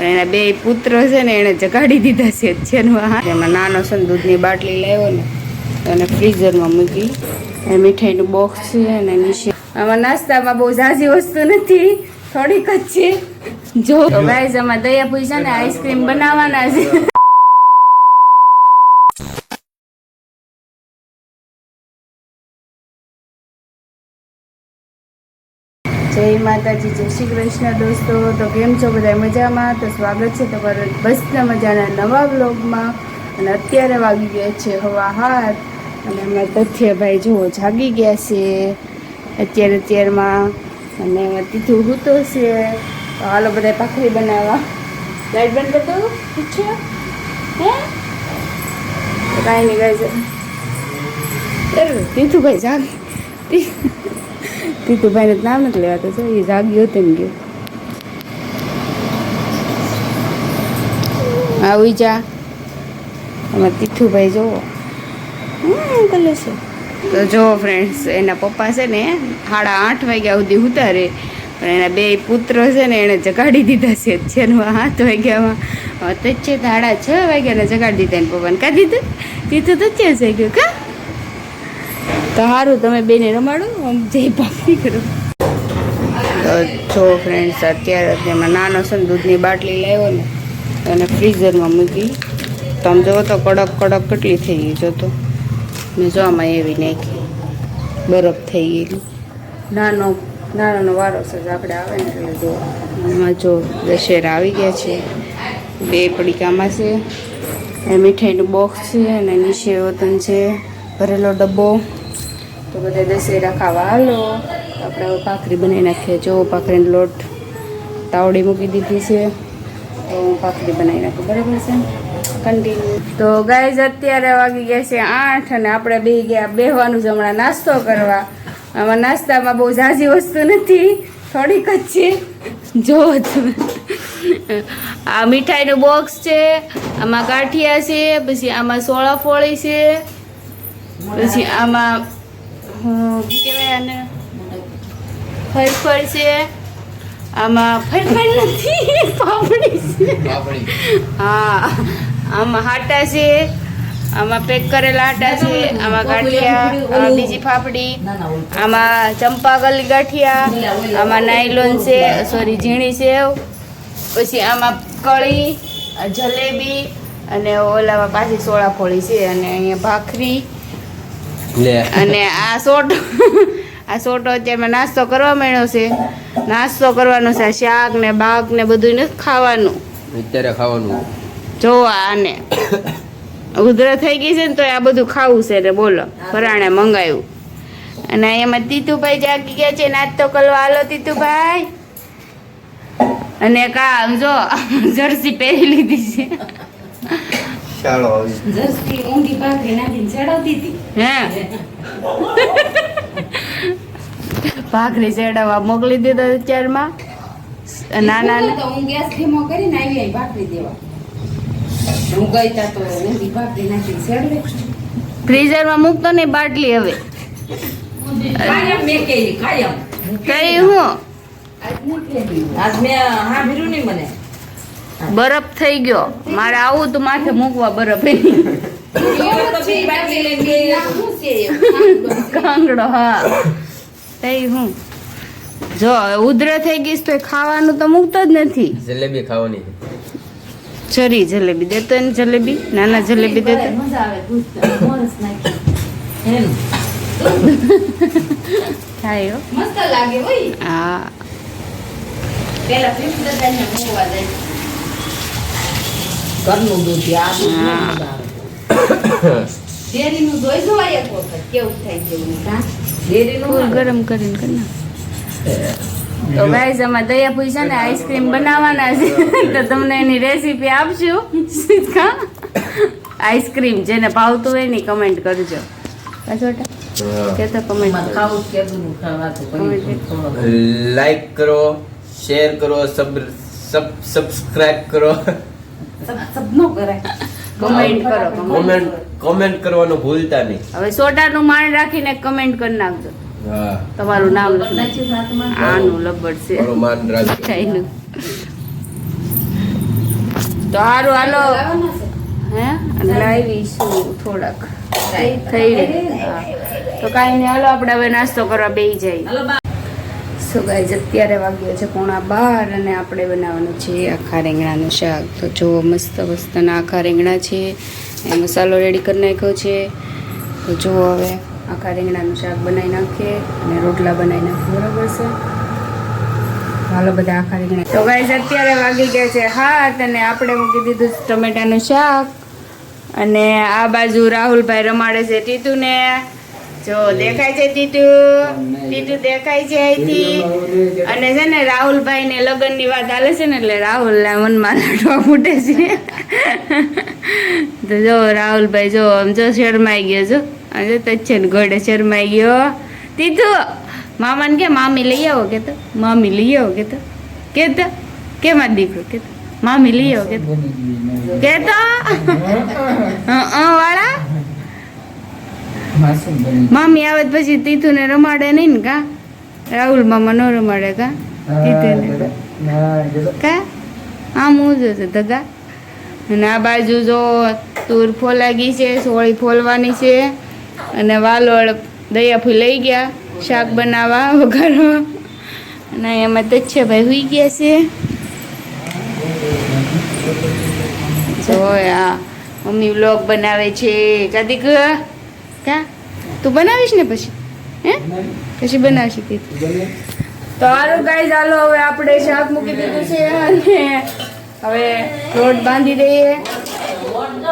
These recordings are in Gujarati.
પણ એના બે પુત્ર છે ને એને જગાડી દીધા છે અત્યારમાં એમાં નાનો છે દૂધની બાટલી લાવ્યો ને, એને ફ્રીઝરમાં મૂકી. એ મીઠાઈનું બોક્સ છે અને નીચે. આમાં નાસ્તામાં બહુ ઝાઝી વસ્તુ નથી, થોડીક જ છે. જો ગાઈઝ આમાં દયા છે ને આઈસ્ક્રીમ બનાવવાના છે. માતાજી, જય શ્રી કૃષ્ણ દોસ્તો. તો કેમ છો બધા મજામાં? તો સ્વાગત છે તમારું બસના મજાના નવા બ્લોગમાં અને અત્યારે વાગી ગયા છે હવા હાથ. અને અમારા તથ્યભાઈ જુઓ, જાગી ગયા છે. અત્યારે અત્યારમાં અને તીથું હૂતો છે. તો હાલો બધા પાખરી બનાવવા. લાઈટ બંધ કરતો પૂછ્યો હે? કાંઈ નહીં ગાય તીથુભાઈ જાગ તીતુભાઈને તો નામ નથી લેવાતું, છે? એ જાગ્યો તેમ ગયો. આવી જા. અમે તીઠુભાઈ જોવો. કલે છે. તો જો ફ્રેન્ડ્સ એના પપ્પા છે ને સાડા આઠ વાગ્યા સુધી ઉતારે. પણ એના બે પુત્ર છે ને એણે જગાડી દીધા છે. અત્યારમાં સાત વાગ્યામાં. હવે તચ્ચે સાડા છ વાગ્યાને જગાડી દીધા એને પપ્પાને. કા દીધું? તીથું તો થઈ ગયું કા? તો સારું તમે બેને રમાડો, આમ જય ભાખરી કરો. તો જો ફ્રેન્ડ્સ અત્યારે તેમાં નાનો છે ને, દૂધની બાટલી લાવ્યો ને અને ફ્રીઝરમાં મૂકી. તમે જુઓ તો કડક કડક કેટલી થઈ ગઈ જોતો ને જો આમાં એવી નાખી. બરફ થઈ ગયેલી. નાનો, નાનાનો વારો છે આપણે આવે ને, એટલે જો. એમાં જો દશેરા આવી ગયા છે. બે પડીકામાં છે. એ મીઠાઈનું બોક્સ છે અને નીચે વતન છે. ભરેલો ડબ્બો. તો બધા દશેરા ખાવા હાલો. આપણે હવે ભાખરી બનાવી નાખીએ. જો ભાખરીનો લોટ તાવડી મૂકી દીધી છે. તો હું ભાખરી બનાવી નાખું. બરાબર છે? કન્ટિન્યુ તો ગાય અત્યારે વાગી ગયા છે આઠ અને આપણે બે ગયા બેહવાનું છે હમણાં નાસ્તો કરવા. આમાં નાસ્તામાં બહુ ઝાઝી વસ્તુ નથી. થોડીક જ છે. જો આ મીઠાઈનું બોક્સ છે, આમાં ગાંઠિયા છે, પછી આમાં સોળા ફોળી છે, પછી આમાં શું કહેવાય આને? ફરફર છે. આમાં ફરફર નથી પાપડી છે. હા આમાં હાટા છે આમાં પેક કરેલા આટા છે આમાં ગાંઠિયા આમાં બીજી ફાફડી આમાં ચંપાગલી ગાંઠિયા આમાં નાયલોન છે સોરી ઝીણી સેવ પછી આમાં કળી જલેબી અને ઓલામાં પાછી સોળા ફોળી છે અને અહીંયા ભાખરી. અને આ સોટો આ સોટો અત્યારે નાસ્તો કરવા માંડ્યો છે. નાસ્તો કરવાનો છે શાક ને બાગ ને બધું ખાવાનું. અત્યારે ખાવાનું. જો આને. ઉધર થઈ ગઈ છે ને તો આ બધું ખાવું છે ને બોલો ફરાણે મંગાવ્યું અને એમાં તીતુભાઈ જાગી ગયા છે નાસ્તો કરવા. હાલો તીતુભાઈ. અને કા જો જર્સી પહેરી લીધી છે. ચાલો આવી જસ્તી ઊંધી ભાખરી નાખીને ચડાવતી હતી. હે. ભાખરી ચડાવવા મોકલી દીધો અત્યારમાં. નાના તો હું ગેસ ધીમો કરીને આવી આવી ભાખરી દેવા. હું ગઈ તા તો ઊંધી ભાખરી નાખીને ચડવે. ફ્રીઝરમાં મૂકતો નહીં બાટલી હવે. કાયમ મેં કેલી કાયમ કઈ હું? આજ મેં હા ભીરું નહીં મને. બરફ થઈ ગયો. મારે આવું તો માથે મૂકવા બરફ એની. કાંગડો હા. તઈ હું. જો ઉધરે થઈ ગઈશ તો ખાવાનું તો મૂકતો જ નથી. જલેબી ખાવાની. ચરી જલેબી દેતો ને જલેબી? નાના જલેબી દેતો? મસ્ત લાગે હા. પેલા ફિફ્ટ દાદાને મોવા જાય. ઘરનું દૂધ ડેરીનું દોઈ જવાય એક વખત કેવું થાય કેવું નહીં, ડેરીનું ગરમ કરીને કરી તો ગાઈઝ આમાં દયાપુઈ છે ને આઈસ્ક્રીમ બનાવવાના છે. તો તમને એની રેસીપી આપશું. કા આઈસ્ક્રીમ જેને ભાવતું હોય એની કમેન્ટ કરજો. કે. લાઈક કરો શેર કરો સબ સબ સબસ્ક્રાઇબ કરો. સબ સબ નો કમેન્ટ કરો કમેન્ટ કોમેન્ટ કરવાનું ભૂલતા નહીં. હવે સોટાનું માણ રાખીને કમેન્ટ કરી નાખજો. તમારું નામ આનું લબડ છે. માન રાખજો. તો સારું હાલો. હે? અને લાવીશું થોડાક. થઈ. તો કાંઈ નહીં હાલો આપણે હવે નાસ્તો કરવા બેસી બા. સો ગાઈઝ અત્યારે વાગ્યો છે પોણા બાર અને આપણે બનાવવાનું છે આખા રીંગણાનું શાક. તો જો મસ્ત મસ્તના આખા રીંગણા છે, એ મસાલો રેડી કરી નાખ્યો છે. તો જો હવે આખા રીંગણાનું શાક બનાવી નાખીએ અને રોટલા બનાવી નાખીએ, બરાબર છે? હાલો બધા આખા રીંગણા. તો ગાઈઝ અત્યારે વાગી ગયા છે હાથ અને આપણે મૂકી દીધું ટમેટાનું શાક. અને આ બાજુ રાહુલભાઈ રમાડે છે ટીતુને. જો દેખાય છે ટીટુ? ટીટુ દેખાય છે અહીંથી? અને છે ને રાહુલભાઈ ને લગ્નની વાત હાલે છે ને એટલે રાહુલ ના મનમાં લાડવા ફૂટે છે. તો જો રાહુલભાઈ જો આમ જો શરમાઈ ગયો જો. જો તો છે ને ગોડે શરમાઈ ગયો. તીતુ મામાને કે મામી લઈ આવો કે તો? મામી લઈ આવો કે તો? કે તો? કે મારો દીકરો કે તો? મામી લઈ આવો કે તો? કે તો? વાળા? મામી આવે પછી પછી તીતુને રમાડે નહીં ને કા? રાહુલ મામા ન રમાડે કા? તીતુને કા? આમ હું છે ધગા અને આ બાજુ જો તુર ફોલાગી છે સોળી ફોલવાની છે અને વાલોળ દયાફી લઈ ગયા શાક બનાવવા વઘારવા. અને એમાં તચ્છભાઈ હુઈ ગયા છે. જો આ મમ્મી વ્લોગ બનાવે છે. કદીક કા? તું બનાવીશ ને પછી? હે? પછી બનાવીશ તી તો. હારું ગાઈઝ હાલો, હવે આપણે શાક મૂકી દીધું છે અને હવે રોડ બાંધી દઈએ.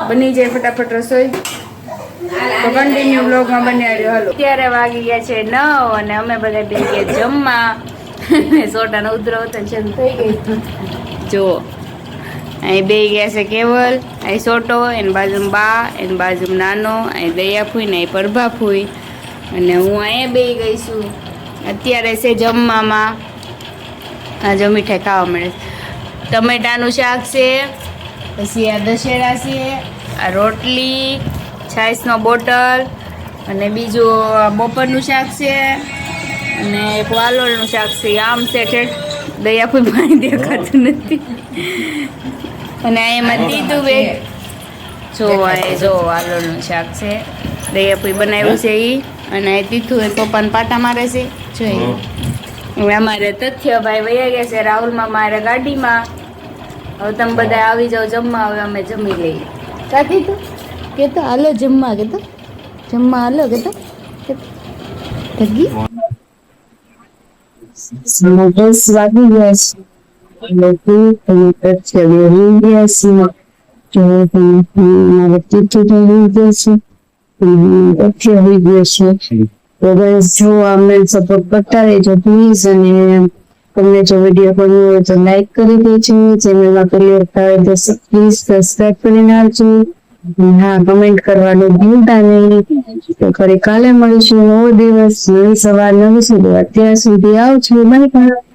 બની જાય ફટાફટ રસોઈ. તો કન્ટિન્યુ બ્લોગમાં બન્યા રહ્યો. હાલો. અત્યારે વાગી ગયા છે નવ અને અમે બધા બે ગયા જમવા. સોટાનો ઉધરો થઈ ગઈ. જો. અહીં બે ગયા છે કેવલ. અહીં સોટો, એની બાજુમાં બા, એની બાજુમાં નાનો, અહીં દયા ફૂઈ ને અહીં પ્રભા ફૂઈ. અને હું અહીંયા બે ગઈ છું. અત્યારે છે જમવામાં. જો મીઠાઈ ખાવા મળે છે. ટમેટાનું શાક છે, પછી આ દશેરા છે, આ રોટલી છાશનો બોટલ, અને બીજું બપોરનું શાક છે, અને એક વાલોળનું શાક છે. આમ છે દયા કોઈ પાણી દેખાતું નથી. અને એમાં દીધું બે જોવા એ જો વાલોળનું શાક છે. દયાપુઈ બનાવ્યું છે એ અને તીથું એ પપ્પાને પાટા મારે છે. જોઈએ હવે અમારે તથ્ય ભાઈ વયા ગયા છે રાહુલમાં મારે ગાડીમાં. હવે તમે બધા આવી જાઓ જમવા હવે અમે જમી લઈએ. કા કીધું? કે તો હાલો જમવા કે તો જમવા હાલો કે તો વાગી ગયા છે. લાઈક કરી દેજો ચેનલમાં પહેલી વખત આવે તો પ્લીઝ સબસ્ક્રાઈબ કરીને આવજો હા કમેન્ટ કરવાનું ભૂલતા નહીં તો ફરી કાલે મળીશું નવો દિવસ નવી સવાર નવી સુધી અત્યાર સુધી આવજો બાય બાય